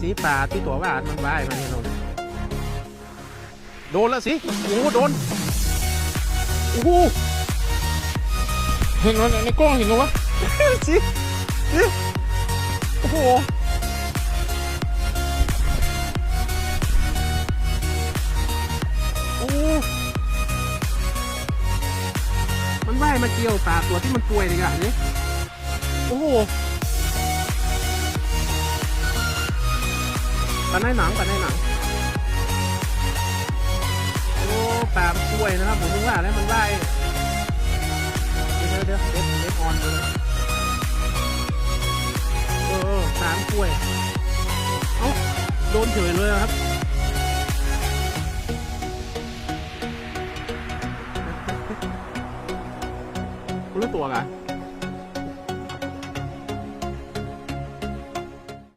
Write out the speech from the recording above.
สีป่าที่ตัวว่ามันว่ายมาเนี่ยโดนโดนแล้วสิ โอ้โหโดน โอ้โหเห็นไหมในกล้องเห็นไหมวะสิสิโอ้โหโอ้มันว่ายมาเกี่ยวปลาตัวที่มันป่วยเลยอะนี่โอ้โห ปลาในหนังปลาในหนังโอ้ปลามป่วยนะครับผมนึกว่าแล้วมันว่เดี๋ยวเดี๋ยวเดี๋ยวเด็ดเด็ดออนเลยเออเออปลามันป่วยเอ้าโดนเฉยเลยอะครับคนละตัวกัน